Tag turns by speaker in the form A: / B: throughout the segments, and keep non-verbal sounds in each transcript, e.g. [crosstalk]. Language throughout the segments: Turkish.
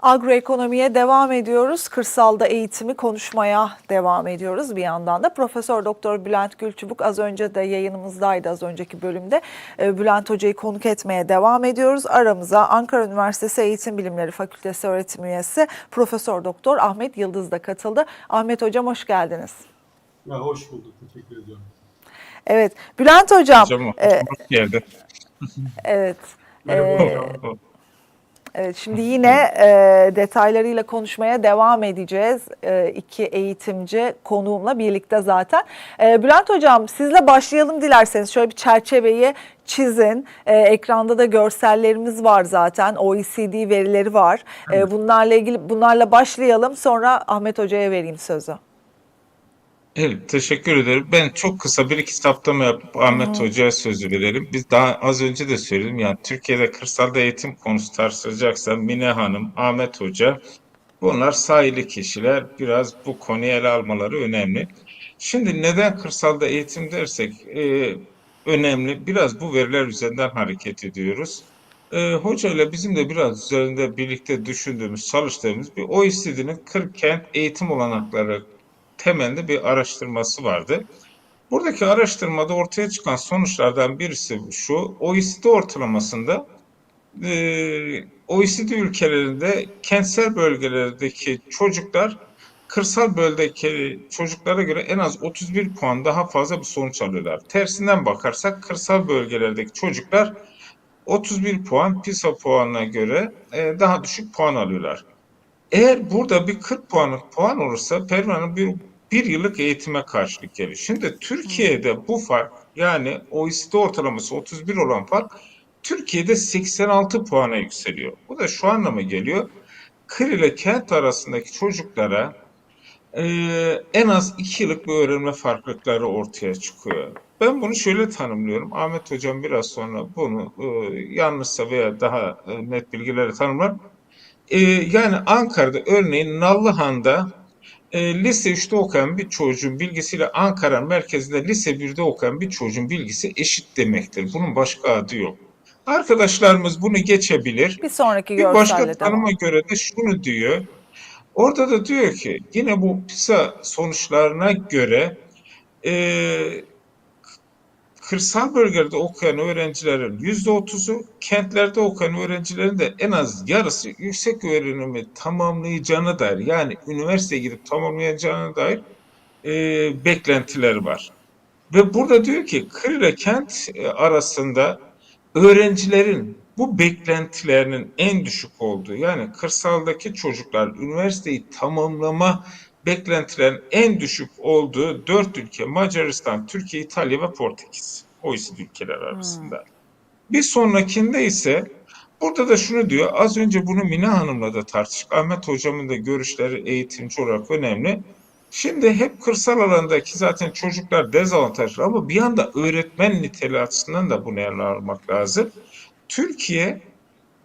A: Agroekonomiye devam ediyoruz. Kırsalda eğitimi konuşmaya devam ediyoruz bir yandan da. Profesör Doktor Bülent Gülçubuk az önce de yayınımızdaydı az önceki bölümde. Ee, Bülent Hoca'yı konuk etmeye devam ediyoruz. Aramıza Ankara Üniversitesi Eğitim Bilimleri Fakültesi öğretim üyesi Profesör Doktor Ahmet Yıldız da katıldı. Ahmet Hocam hoş geldiniz.
B: Ya hoş bulduk. Teşekkür ediyorum.
A: Evet Bülent Hocam.
C: Hocam
A: e,
C: hoş geldin.
A: evet.
B: Merhaba hocam.
A: Evet, şimdi yine e, detaylarıyla konuşmaya devam edeceğiz. E, iki eğitimci konuğumla birlikte zaten. E, Bülent Hocam sizle başlayalım dilerseniz. Şöyle bir çerçeveyi çizin. E, ekranda da görsellerimiz var zaten. OECD verileri var. E, bunlarla ilgili bunlarla başlayalım. Sonra Ahmet Hoca'ya vereyim sözü.
C: Evet, teşekkür ederim. Ben çok kısa bir iki saptama yapıp Ahmet Hoca'ya sözü verelim. Biz daha az önce de söyledim yani Türkiye'de kırsalda eğitim konusu tartışılacaksa Mine Hanım, Ahmet Hoca bunlar sahili kişiler. Biraz bu konuyu ele almaları önemli. Şimdi neden kırsalda eğitim dersek e, önemli. Biraz bu veriler üzerinden hareket ediyoruz. E, hoca ile bizim de biraz üzerinde birlikte düşündüğümüz, çalıştığımız bir OECD'nin 40 kent eğitim olanakları temelinde bir araştırması vardı. Buradaki araştırmada ortaya çıkan sonuçlardan birisi şu, OECD ortalamasında e, OECD ülkelerinde kentsel bölgelerdeki çocuklar kırsal bölgedeki çocuklara göre en az 31 puan daha fazla bir sonuç alıyorlar. Tersinden bakarsak kırsal bölgelerdeki çocuklar 31 puan PISA puanına göre e, daha düşük puan alıyorlar. Eğer burada bir 40 puanlık puan olursa Pervan'ın bir, bir yıllık eğitime karşılık geliyor. Şimdi Türkiye'de bu fark yani OECD ortalaması 31 olan fark Türkiye'de 86 puana yükseliyor. Bu da şu anlama geliyor. Kır ile kent arasındaki çocuklara e, en az 2 yıllık bir öğrenme farklılıkları ortaya çıkıyor. Ben bunu şöyle tanımlıyorum. Ahmet Hocam biraz sonra bunu e, yanlışsa veya daha e, net bilgileri tanımlar. Ee, yani Ankara'da örneğin Nallıhan'da e, lise 3'te okuyan bir çocuğun bilgisiyle Ankara merkezinde lise 1'de okuyan bir çocuğun bilgisi eşit demektir. Bunun başka adı yok. Arkadaşlarımız bunu geçebilir.
A: Bir sonraki
C: Bir başka tanıma göre de şunu diyor. Orada da diyor ki yine bu PISA sonuçlarına göre e, kırsal bölgelerde okuyan öğrencilerin yüzde otuzu, kentlerde okuyan öğrencilerin de en az yarısı yüksek öğrenimi tamamlayacağına dair yani üniversiteye gidip tamamlayacağına dair e, beklentileri var. Ve burada diyor ki kır ile kent e, arasında öğrencilerin bu beklentilerinin en düşük olduğu yani kırsaldaki çocuklar üniversiteyi tamamlama beklentilerin en düşük olduğu dört ülke Macaristan, Türkiye, İtalya ve Portekiz. OECD ülkeler arasında. Bir sonrakinde ise burada da şunu diyor. Az önce bunu Mine Hanım'la da tartıştık. Ahmet Hocam'ın da görüşleri eğitimci olarak önemli. Şimdi hep kırsal alandaki zaten çocuklar dezavantajlı ama bir yanda öğretmen niteliği açısından da bunu ele almak lazım. Türkiye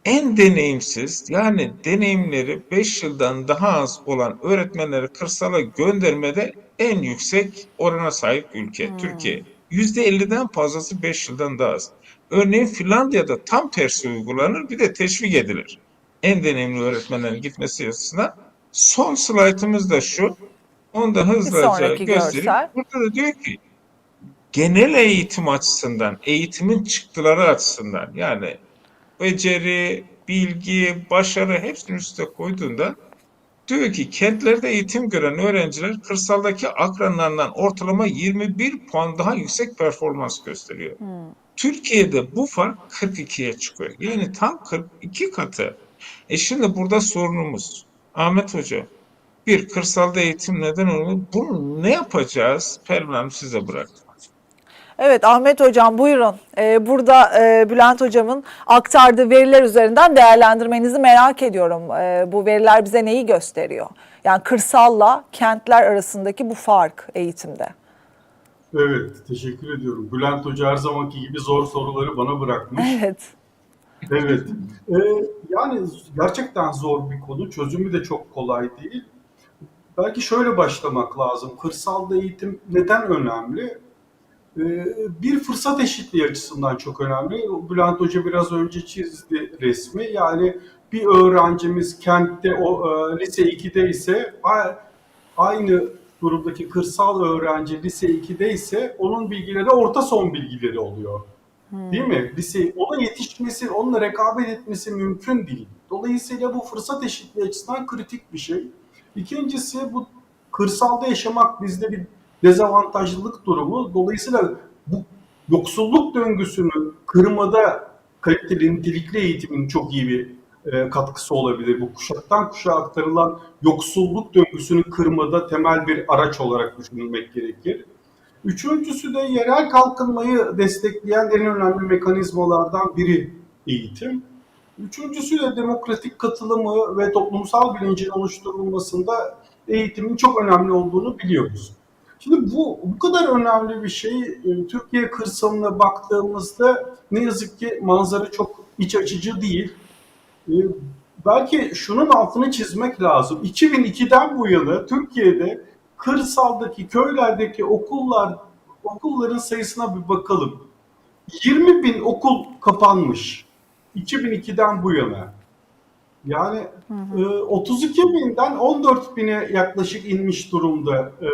C: en deneyimsiz yani deneyimleri 5 yıldan daha az olan öğretmenleri kırsala göndermede en yüksek orana sahip ülke
A: Hmm.
C: Türkiye. %50'den fazlası 5 yıldan daha az. Örneğin Finlandiya'da tam tersi uygulanır bir de teşvik edilir. En deneyimli öğretmenlerin gitmesi açısından. Son slaytımız da şu. Onu da hızlıca göstereyim.
A: görsel.
C: Burada da diyor ki genel eğitim açısından, eğitimin çıktıları açısından yani beceri, bilgi, başarı hepsini üste koyduğunda diyor ki kentlerde eğitim gören öğrenciler kırsaldaki akranlarından ortalama 21 puan daha yüksek performans gösteriyor.
A: Hmm.
C: Türkiye'de bu fark 42'ye çıkıyor. Yani tam 42 katı. E şimdi burada sorunumuz Ahmet Hoca bir kırsalda eğitim neden oluyor? Bunu ne yapacağız? Pervan size bıraktım.
A: Evet Ahmet Hocam buyurun. Ee, burada e, Bülent Hocam'ın aktardığı veriler üzerinden değerlendirmenizi merak ediyorum. Ee, bu veriler bize neyi gösteriyor? Yani kırsalla kentler arasındaki bu fark eğitimde.
B: Evet, teşekkür ediyorum. Bülent Hoca her zamanki gibi zor soruları bana bırakmış.
A: Evet.
B: Evet. Ee, yani gerçekten zor bir konu. Çözümü de çok kolay değil. Belki şöyle başlamak lazım. Kırsalda eğitim neden önemli? Ee, bir fırsat eşitliği açısından çok önemli. Bülent Hoca biraz önce çizdi resmi. Yani bir öğrencimiz kentte o e, lise 2'de ise aynı durumdaki kırsal öğrenci lise 2'de ise onun bilgileri orta son bilgileri oluyor. Değil mi? Lise, ona yetişmesi, onunla rekabet etmesi mümkün değil. Dolayısıyla bu fırsat eşitliği açısından kritik bir şey. İkincisi bu kırsalda yaşamak bizde bir dezavantajlılık durumu. Dolayısıyla bu yoksulluk döngüsünü kırmada kaliteli nitelikli eğitimin çok iyi bir e, katkısı olabilir. Bu kuşaktan kuşağa aktarılan yoksulluk döngüsünü kırmada temel bir araç olarak düşünülmek gerekir. Üçüncüsü de yerel kalkınmayı destekleyen en önemli mekanizmalardan biri eğitim. Üçüncüsü de demokratik katılımı ve toplumsal bilincin oluşturulmasında eğitimin çok önemli olduğunu biliyoruz. Şimdi bu bu kadar önemli bir şey e, Türkiye kırsalına baktığımızda ne yazık ki manzara çok iç açıcı değil. E, Belki şunun altını çizmek lazım. 2002'den bu yana Türkiye'de kırsaldaki köylerdeki okullar okulların sayısına bir bakalım. 20 bin okul kapanmış 2002'den bu yana. Yani e, 32 binden 14 bine yaklaşık inmiş durumda e,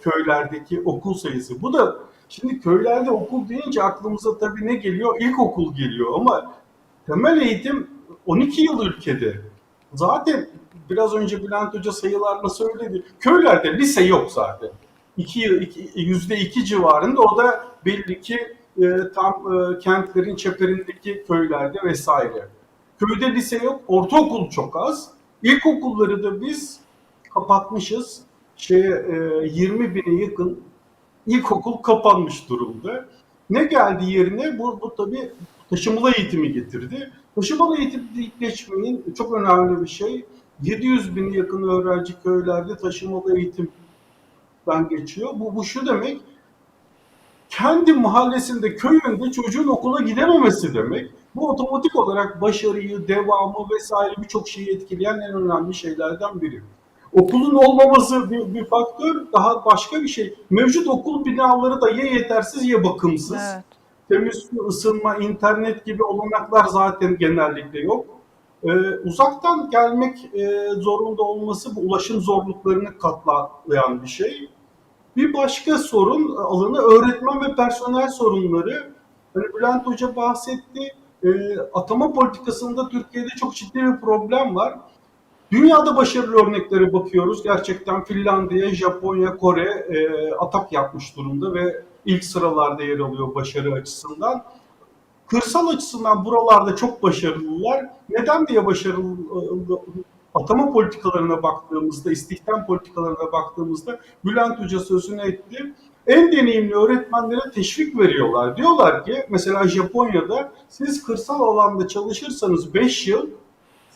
B: köylerdeki okul sayısı. Bu da şimdi köylerde okul deyince aklımıza tabii ne geliyor? İlkokul geliyor ama temel eğitim 12 yıl ülkede. Zaten biraz önce Bülent Hoca sayılarla söyledi. Köylerde lise yok zaten. İki, iki, yüzde iki civarında o da belli ki e, tam e, kentlerin çeperindeki köylerde vesaire. Köyde lise yok, ortaokul çok az. İlkokulları da biz kapatmışız. Şeye, e, 20 bine yakın ilkokul kapanmış durumda. Ne geldi yerine? Bu, bu tabii taşımalı eğitimi getirdi. Taşımalı eğitimleşmenin çok önemli bir şey. 700 bin yakın öğrenci köylerde taşımalı eğitimden geçiyor. Bu, bu şu demek, kendi mahallesinde, köyünde çocuğun okula gidememesi demek. Bu otomatik olarak başarıyı, devamı vesaire birçok şeyi etkileyen en önemli şeylerden biri. Okulun olmaması bir, bir faktör, daha başka bir şey. Mevcut okul binaları da ya yetersiz ya bakımsız.
A: Evet.
B: Temiz su, ısınma, internet gibi olanaklar zaten genellikle yok. Ee, uzaktan gelmek e, zorunda olması bu ulaşım zorluklarını katlayan bir şey. Bir başka sorun alanı öğretmen ve personel sorunları. Hani Bülent Hoca bahsetti. E, atama politikasında Türkiye'de çok ciddi bir problem var. Dünyada başarılı örneklere bakıyoruz. Gerçekten Finlandiya, Japonya, Kore e, atak yapmış durumda ve ilk sıralarda yer alıyor başarı açısından. Kırsal açısından buralarda çok başarılılar. Neden diye başarılı atama politikalarına baktığımızda, istihdam politikalarına baktığımızda Bülent Hoca sözünü etti. En deneyimli öğretmenlere teşvik veriyorlar. Diyorlar ki mesela Japonya'da siz kırsal alanda çalışırsanız 5 yıl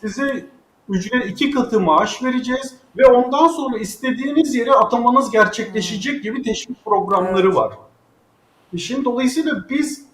B: size ücret iki katı maaş vereceğiz ve ondan sonra istediğiniz yere atamanız gerçekleşecek gibi teşvik programları var. İşin dolayısıyla biz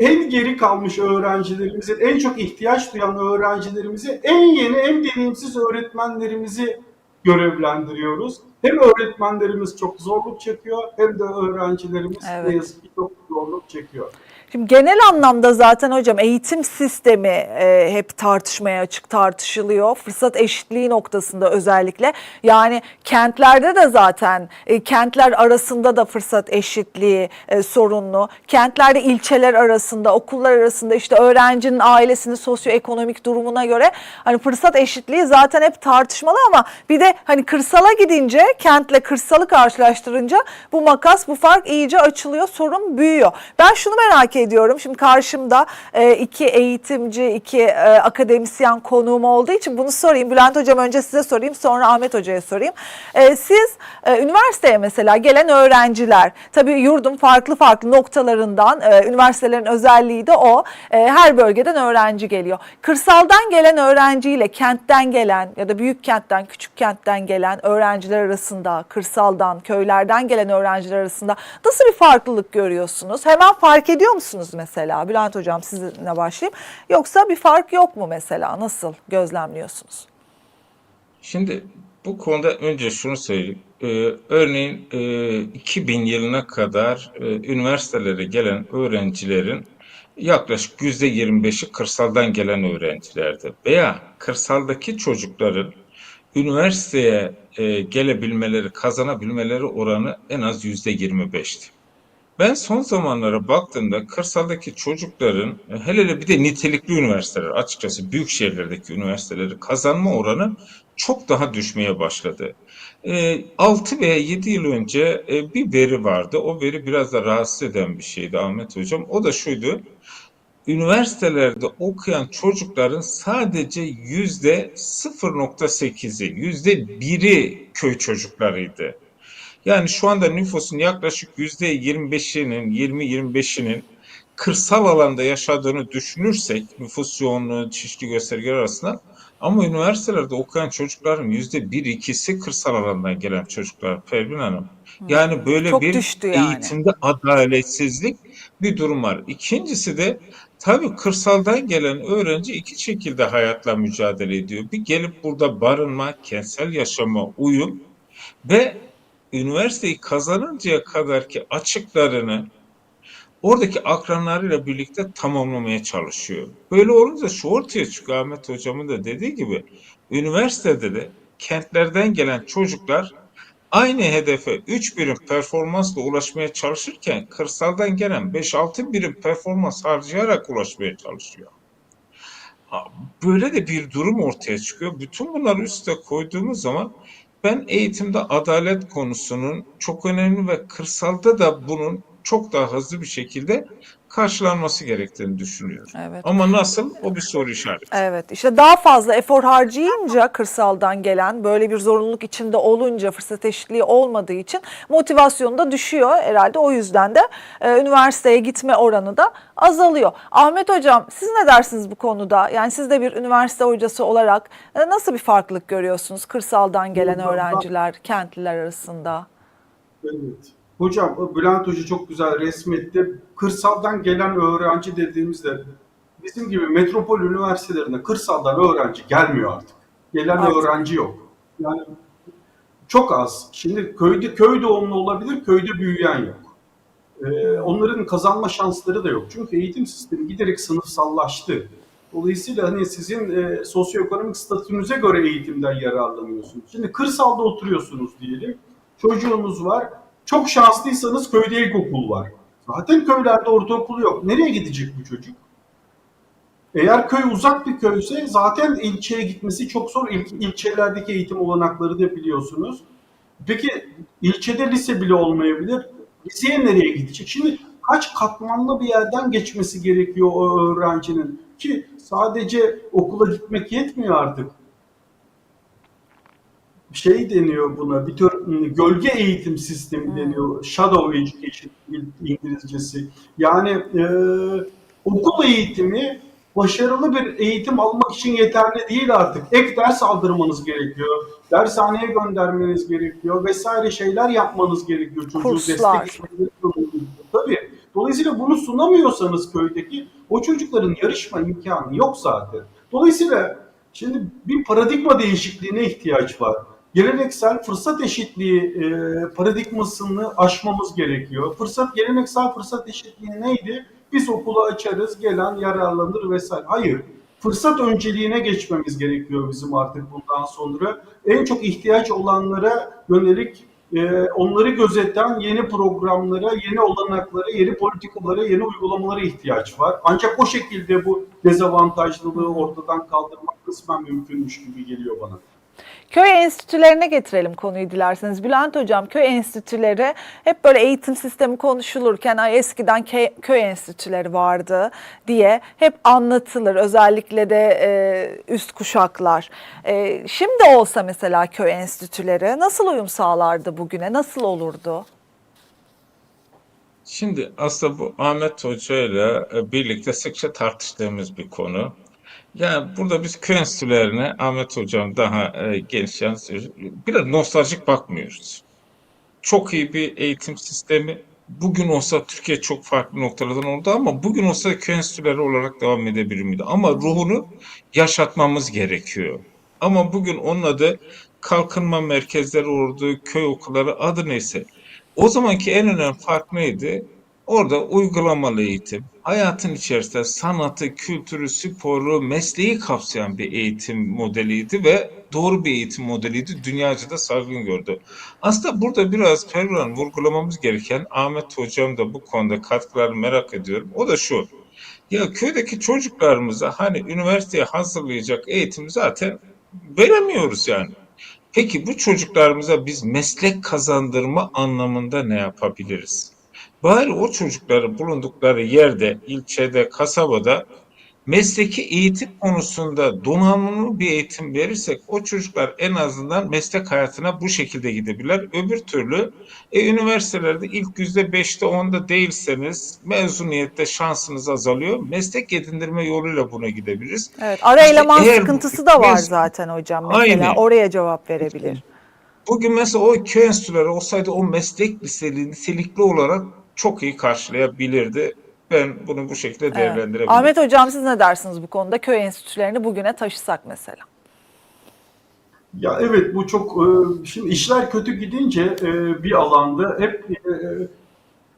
B: en geri kalmış öğrencilerimizin, en çok ihtiyaç duyan öğrencilerimizi, en yeni, en deneyimsiz öğretmenlerimizi görevlendiriyoruz. Hem öğretmenlerimiz çok zorluk çekiyor hem de öğrencilerimiz
A: Evet.
B: ne yazık ki çok zorluk çekiyor.
A: Şimdi genel anlamda zaten hocam eğitim sistemi e, hep tartışmaya açık tartışılıyor. Fırsat eşitliği noktasında özellikle. Yani kentlerde de zaten e, kentler arasında da fırsat eşitliği e, sorunlu. Kentlerde ilçeler arasında, okullar arasında işte öğrencinin ailesinin sosyoekonomik durumuna göre hani fırsat eşitliği zaten hep tartışmalı ama bir de hani kırsala gidince kentle kırsalı karşılaştırınca bu makas bu fark iyice açılıyor sorun büyüyor. Ben şunu merak ediyorum şimdi karşımda e, iki eğitimci iki e, akademisyen konuğum olduğu için bunu sorayım. Bülent Hocam önce size sorayım sonra Ahmet Hoca'ya sorayım. E, siz üniversiteye mesela gelen öğrenciler tabii yurdun farklı farklı noktalarından üniversitelerin özelliği de o her bölgeden öğrenci geliyor. Kırsaldan gelen öğrenciyle kentten gelen ya da büyük kentten küçük kentten gelen öğrenciler arasında kırsaldan köylerden gelen öğrenciler arasında nasıl bir farklılık görüyorsunuz? Hemen fark ediyor musunuz mesela? Bülent Hocam sizinle başlayayım. Yoksa bir fark yok mu mesela? Nasıl gözlemliyorsunuz?
C: Şimdi bu konuda önce şunu söyleyeyim. Ee, örneğin e, 2000 yılına kadar e, üniversitelere gelen öğrencilerin yaklaşık %25'i kırsaldan gelen öğrencilerdi. Veya kırsaldaki çocukların üniversiteye e, gelebilmeleri, kazanabilmeleri oranı en az %25'ti. Ben son zamanlara baktığımda kırsaldaki çocukların e, hele hele bir de nitelikli üniversiteler açıkçası büyük şehirlerdeki üniversiteleri kazanma oranı çok daha düşmeye başladı. E, 6 veya 7 yıl önce e, bir veri vardı. O veri biraz da rahatsız eden bir şeydi Ahmet Hocam. O da şuydu. Üniversitelerde okuyan çocukların sadece yüzde 0.8'i, yüzde biri köy çocuklarıydı. Yani şu anda nüfusun yaklaşık yüzde 25'inin, 20-25'inin kırsal alanda yaşadığını düşünürsek nüfus yoğunluğu çeşitli göstergeler arasında ama üniversitelerde okuyan çocukların yüzde bir ikisi kırsal alandan gelen çocuklar Pervin Hanım. Yani böyle
A: Çok
C: bir
A: düştü yani.
C: eğitimde adaletsizlik bir durum var. İkincisi de tabii kırsaldan gelen öğrenci iki şekilde hayatla mücadele ediyor. Bir gelip burada barınma, kentsel yaşama uyum ve üniversiteyi kazanıncaya kadarki açıklarını oradaki akranlarıyla birlikte tamamlamaya çalışıyor. Böyle olunca şu ortaya çıkıyor Ahmet Hocam'ın da dediği gibi üniversitede de kentlerden gelen çocuklar aynı hedefe 3 birim performansla ulaşmaya çalışırken kırsaldan gelen 5-6 birim performans harcayarak ulaşmaya çalışıyor. Böyle de bir durum ortaya çıkıyor. Bütün bunları üste koyduğumuz zaman ben eğitimde adalet konusunun çok önemli ve kırsalda da bunun çok daha hızlı bir şekilde karşılanması gerektiğini düşünüyorum.
A: Evet.
C: Ama nasıl? O bir soru işareti.
A: Evet işte daha fazla efor harcayınca kırsaldan gelen böyle bir zorunluluk içinde olunca fırsat eşitliği olmadığı için motivasyonu da düşüyor herhalde. O yüzden de e, üniversiteye gitme oranı da azalıyor. Ahmet Hocam siz ne dersiniz bu konuda? Yani siz de bir üniversite hocası olarak e, nasıl bir farklılık görüyorsunuz kırsaldan gelen öğrenciler, kentliler arasında?
B: Evet. Hocam Bülent Hoca çok güzel resmetti. Kırsaldan gelen öğrenci dediğimizde bizim gibi metropol üniversitelerinde kırsaldan öğrenci gelmiyor artık. Gelen
A: Artık.
B: öğrenci yok. Yani çok az. Şimdi köyde köy doğumlu olabilir, köyde büyüyen yok. Ee, onların kazanma şansları da yok. Çünkü eğitim sistemi giderek sınıfsallaştı. Dolayısıyla hani sizin e, sosyoekonomik statünüze göre eğitimden yararlanıyorsunuz. Şimdi kırsalda oturuyorsunuz diyelim. Çocuğunuz var. Çok şanslıysanız köyde ilkokul var. Zaten köylerde ortaokul yok. Nereye gidecek bu çocuk? Eğer köy uzak bir köyse zaten ilçeye gitmesi çok zor. İl, ilçelerdeki eğitim olanakları da biliyorsunuz. Peki ilçede lise bile olmayabilir. Liseye nereye gidecek? Şimdi kaç katmanlı bir yerden geçmesi gerekiyor o öğrencinin ki sadece okula gitmek yetmiyor artık. Şey deniyor buna, bir tür ım, gölge eğitim sistemi deniyor. Shadow Education İngilizcesi. Yani e, okul eğitimi başarılı bir eğitim almak için yeterli değil artık. Ek ders aldırmanız gerekiyor. Dershaneye göndermeniz gerekiyor. Vesaire şeyler yapmanız gerekiyor. Çocuğu
A: Kurslar.
B: gerekiyor. Tabii. Dolayısıyla bunu sunamıyorsanız köydeki o çocukların yarışma imkanı yok zaten. Dolayısıyla şimdi bir paradigma değişikliğine ihtiyaç var. Geleneksel fırsat eşitliği e, paradigmasını aşmamız gerekiyor. Fırsat geleneksel fırsat eşitliği neydi? Biz okulu açarız, gelen yararlanır vesaire. Hayır. Fırsat önceliğine geçmemiz gerekiyor bizim artık bundan sonra. En çok ihtiyaç olanlara yönelik e, onları gözeten yeni programlara, yeni olanaklara, yeni politikalara, yeni uygulamalara ihtiyaç var. Ancak o şekilde bu dezavantajlılığı ortadan kaldırmak kısmen mümkünmüş gibi geliyor bana.
A: Köy enstitülerine getirelim konuyu dilerseniz. Bülent Hocam köy enstitüleri hep böyle eğitim sistemi konuşulurken Ay eskiden köy enstitüleri vardı diye hep anlatılır. Özellikle de e, üst kuşaklar. E, şimdi olsa mesela köy enstitüleri nasıl uyum sağlardı bugüne? Nasıl olurdu?
C: Şimdi aslında bu Ahmet Hoca ile e, birlikte sıkça tartıştığımız bir konu. Yani burada biz köy enstitülerine Ahmet Hocam daha e, geniş yani biraz nostaljik bakmıyoruz. Çok iyi bir eğitim sistemi. Bugün olsa Türkiye çok farklı noktalardan oldu ama bugün olsa köy enstitüleri olarak devam edebilir miydi? Ama ruhunu yaşatmamız gerekiyor. Ama bugün onun adı kalkınma merkezleri olurdu, köy okulları adı neyse. O zamanki en önemli fark neydi? Orada uygulamalı eğitim, hayatın içerisinde sanatı, kültürü, sporu, mesleği kapsayan bir eğitim modeliydi ve doğru bir eğitim modeliydi. Dünyaca da saygın gördü. Aslında burada biraz Pervan vurgulamamız gereken Ahmet Hocam da bu konuda katkılarını merak ediyorum. O da şu. Ya köydeki çocuklarımıza hani üniversiteye hazırlayacak eğitim zaten veremiyoruz yani. Peki bu çocuklarımıza biz meslek kazandırma anlamında ne yapabiliriz? Bari o çocukları bulundukları yerde, ilçede, kasabada mesleki eğitim konusunda donanımlı bir eğitim verirsek o çocuklar en azından meslek hayatına bu şekilde gidebilirler. Öbür türlü e, üniversitelerde ilk yüzde beşte onda değilseniz mezuniyette şansınız azalıyor. Meslek edindirme yoluyla buna gidebiliriz.
A: Evet, ara
C: İşte
A: eleman sıkıntısı da var
C: biz-
A: zaten hocam. Mesela
C: Aynen.
A: oraya cevap verebilir.
C: Bugün mesela o köy enstitüleri olsaydı o meslek liseli, nitelikli olarak çok iyi karşılayabilirdi. Ben bunu bu şekilde
A: Evet.
C: değerlendirebilirim.
A: Ahmet hocam siz ne dersiniz bu konuda? Köy enstitülerini bugüne taşısak mesela.
B: Ya evet bu çok e, şimdi işler kötü gidince e, bir alanda hep e,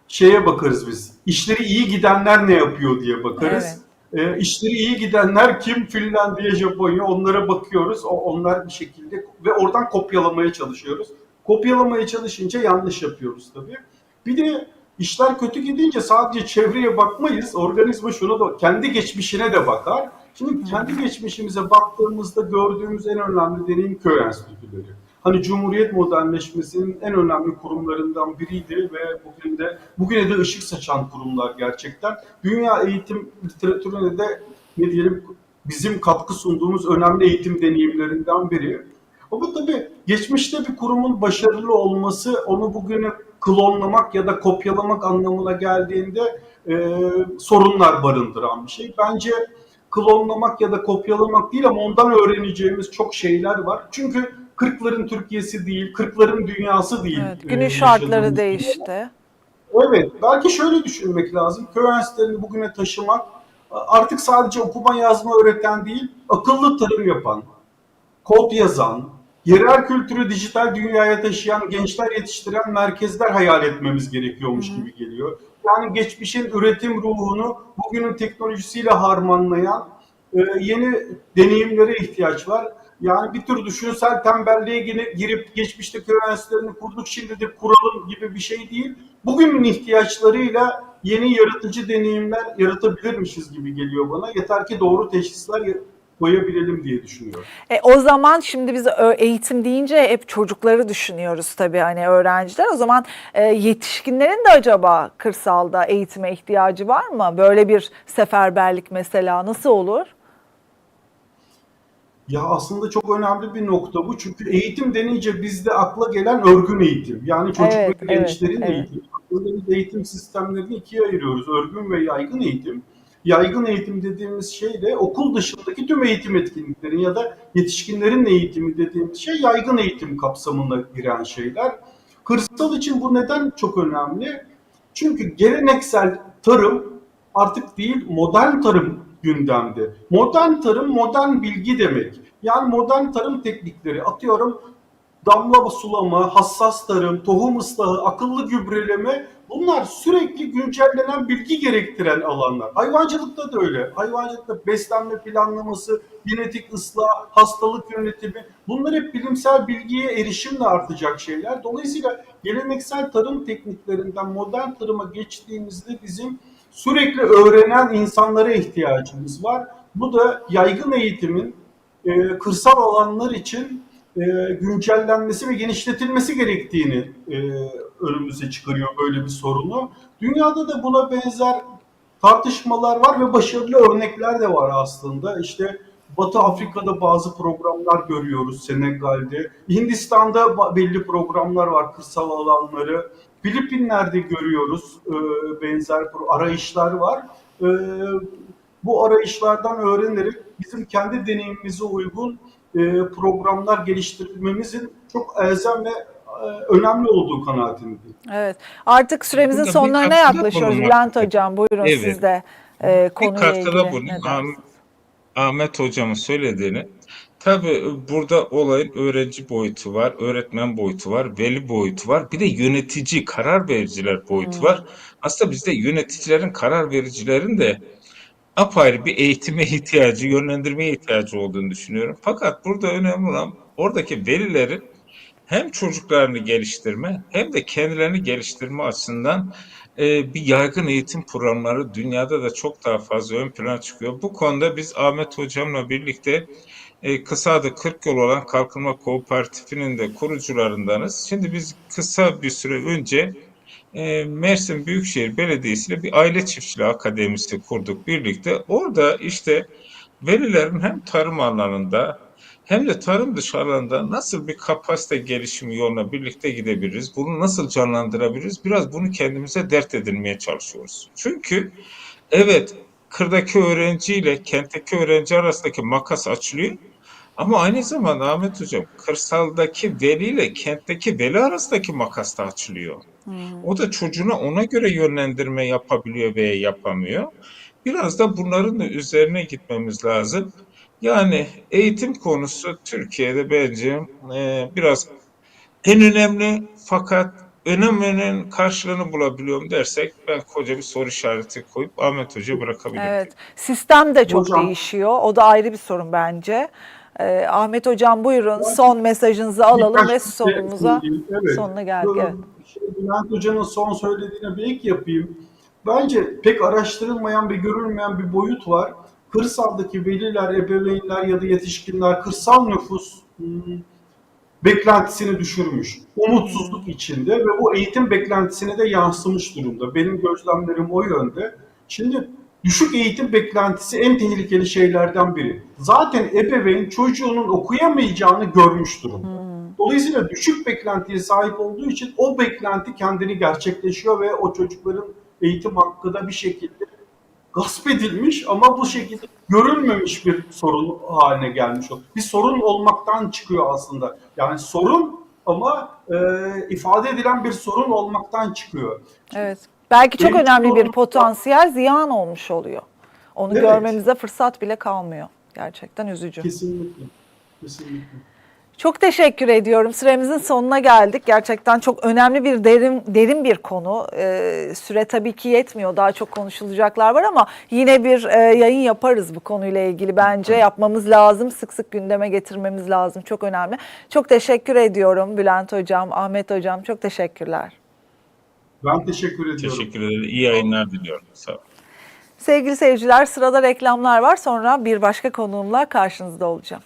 B: şeye bakarız biz. İşleri iyi gidenler ne yapıyor diye bakarız. E, işleri iyi gidenler kim? Finlandiya, Japonya onlara bakıyoruz. O, onlar bir şekilde ve oradan kopyalamaya çalışıyoruz. Kopyalamaya çalışınca yanlış yapıyoruz tabii. Bir de işler kötü gidince sadece çevreye bakmayız. Organizma şuna da kendi geçmişine de bakar. Şimdi kendi geçmişimize baktığımızda gördüğümüz en önemli deneyim köy enstitüleri. Hani Cumhuriyet modernleşmesinin en önemli kurumlarından biriydi ve bugün de bugüne de ışık saçan kurumlar gerçekten. Dünya eğitim literatürüne de ne diyelim bizim katkı sunduğumuz önemli eğitim deneyimlerinden biri. Ama tabii geçmişte bir kurumun başarılı olması onu bugüne klonlamak ya da kopyalamak anlamına geldiğinde e, sorunlar barındıran bir şey. Bence klonlamak ya da kopyalamak değil ama ondan öğreneceğimiz çok şeyler var. Çünkü 40'ların Türkiye'si değil, 40'ların dünyası değil.
A: Evet,
B: e,
A: günün şartları
B: yaşadığımız.
A: değişti.
B: Evet, belki şöyle düşünmek lazım. Köy enstitülerini bugüne taşımak artık sadece okuma yazma öğreten değil, akıllı tarım yapan, kod yazan, yerel kültürü dijital dünyaya taşıyan, gençler yetiştiren merkezler hayal etmemiz gerekiyormuş gibi geliyor. Yani geçmişin üretim ruhunu bugünün teknolojisiyle harmanlayan e, yeni deneyimlere ihtiyaç var. Yani bir tür düşünsel tembelliğe girip geçmişte köy enstitülerini kurduk şimdi de kuralım gibi bir şey değil. Bugünün ihtiyaçlarıyla yeni yaratıcı deneyimler yaratabilirmişiz gibi geliyor bana. Yeter ki doğru teşhisler koyabilelim diye düşünüyorum.
A: E, o zaman şimdi biz eğitim deyince hep çocukları düşünüyoruz tabii hani öğrenciler. O zaman e, yetişkinlerin de acaba kırsalda eğitime ihtiyacı var mı? Böyle bir seferberlik mesela nasıl olur?
B: Ya aslında çok önemli bir nokta bu. Çünkü eğitim denince bizde akla gelen örgün eğitim. Yani çocuk
A: Evet,
B: ve gençlerin
A: evet, evet.
B: eğitimi. Biz eğitim sistemlerini ikiye ayırıyoruz. Örgün ve yaygın eğitim. Yaygın eğitim dediğimiz şey de okul dışındaki tüm eğitim etkinliklerin ya da yetişkinlerin eğitimi dediğimiz şey yaygın eğitim kapsamına giren şeyler. Kırsal için bu neden çok önemli? Çünkü geleneksel tarım artık değil modern tarım gündemde. Modern tarım modern bilgi demek. Yani modern tarım teknikleri atıyorum damla sulama, hassas tarım, tohum ıslahı, akıllı gübreleme bunlar sürekli güncellenen bilgi gerektiren alanlar. Hayvancılıkta da öyle. Hayvancılıkta beslenme planlaması, genetik ıslah, hastalık yönetimi bunlar hep bilimsel bilgiye erişimle artacak şeyler. Dolayısıyla geleneksel tarım tekniklerinden modern tarıma geçtiğimizde bizim sürekli öğrenen insanlara ihtiyacımız var. Bu da yaygın eğitimin e, kırsal alanlar için e, güncellenmesi ve genişletilmesi gerektiğini e, önümüze çıkarıyor böyle bir sorunu. Dünyada da buna benzer tartışmalar var ve başarılı örnekler de var aslında. İşte Batı Afrika'da bazı programlar görüyoruz Senegal'de. Hindistan'da belli programlar var kırsal alanları. Filipinler'de görüyoruz e, benzer arayışlar var. E, bu arayışlardan öğrenerek bizim kendi deneyimimize uygun e, programlar geliştirmemizin çok elzem ve önemli olduğu kanaatindeyim.
A: Evet. Artık süremizin
C: Burada bir
A: sonlarına yaklaşıyoruz. Bülent. Hocam buyurun
C: Evet.
A: siz de e,
C: Bir
A: konuyla ilgili dersiniz?
C: Ahmet Hocam'ın söylediğini. Tabii burada olayın öğrenci boyutu var, öğretmen boyutu var, veli boyutu var. Bir de yönetici, karar vericiler boyutu var. Aslında bizde yöneticilerin, karar vericilerin de apayrı bir eğitime [laughs] ihtiyacı, yönlendirmeye ihtiyacı olduğunu düşünüyorum. Fakat burada önemli olan oradaki velilerin hem çocuklarını geliştirme hem de kendilerini geliştirme açısından e, bir yaygın eğitim programları dünyada da çok daha fazla ön plana çıkıyor. Bu konuda biz Ahmet Hocam'la birlikte e, kısa adı 40 yol olan Kalkınma Kooperatifinin de kurucularındanız. Şimdi biz kısa bir süre önce e, Mersin Büyükşehir Belediyesi ile bir aile çiftçiliği akademisi kurduk birlikte. Orada işte velilerin hem tarım alanında hem de tarım dışı alanda nasıl bir kapasite gelişimi yoluna birlikte gidebiliriz? Bunu nasıl canlandırabiliriz? Biraz bunu kendimize dert edinmeye çalışıyoruz. Çünkü evet kırdaki öğrenciyle kentteki öğrenci arasındaki makas açılıyor. Ama aynı zamanda Ahmet Hocam kırsaldaki veliyle kentteki veli arasındaki makas da açılıyor. O da çocuğuna ona göre yönlendirme yapabiliyor veya yapamıyor. Biraz da bunların da üzerine gitmemiz lazım. Yani eğitim konusu Türkiye'de bence e, biraz en önemli fakat öneminin karşılığını bulabiliyorum dersek ben koca bir soru işareti koyup Ahmet Hoca bırakabilirim.
A: Evet. Sistem de çok
B: Hocam-
A: değişiyor. O da ayrı bir sorun bence. Ee, Ahmet Hocam buyurun son mesajınızı alalım
B: Birkaç
A: ve
B: şey söyleyeyim. Evet.
A: sonuna geldik. Evet.
B: Şey, Bülent Hoca'nın son söylediğine bir ek yapayım. Bence pek araştırılmayan ve görülmeyen bir boyut var. Kırsaldaki veliler, ebeveynler ya da yetişkinler kırsal nüfus hmm, beklentisini düşürmüş. Umutsuzluk içinde ve bu eğitim beklentisine de yansımış durumda. Benim gözlemlerim o yönde. Şimdi düşük eğitim beklentisi en tehlikeli şeylerden biri. Zaten ebeveyn çocuğunun okuyamayacağını görmüş durumda. Dolayısıyla düşük beklentiye sahip olduğu için o beklenti kendini gerçekleşiyor ve o çocukların eğitim hakkı da bir şekilde gasp edilmiş ama bu şekilde görülmemiş bir sorun haline gelmiş. o. Bir sorun olmaktan çıkıyor aslında. Yani sorun ama e, ifade edilen bir sorun olmaktan çıkıyor.
A: Evet. Belki çok
B: Benim
A: önemli bir potansiyel ziyan olmuş oluyor. Onu
B: Evet.
A: görmemize fırsat bile kalmıyor. Gerçekten üzücü.
B: Kesinlikle. Kesinlikle.
A: Çok teşekkür ediyorum. Süremizin sonuna geldik. Gerçekten çok önemli bir derin derin bir konu. Ee, süre tabii ki yetmiyor. Daha çok konuşulacaklar var ama yine bir e, yayın yaparız bu konuyla ilgili. Bence yapmamız lazım. Sık sık gündeme getirmemiz lazım. Çok önemli. Çok teşekkür ediyorum Bülent Hocam, Ahmet Hocam. Çok teşekkürler.
B: Ben teşekkür ediyorum.
C: Teşekkür ederim. İyi yayınlar diliyorum. Sağ olun.
A: Sevgili seyirciler sırada reklamlar var. Sonra bir başka konuğumla karşınızda olacağım.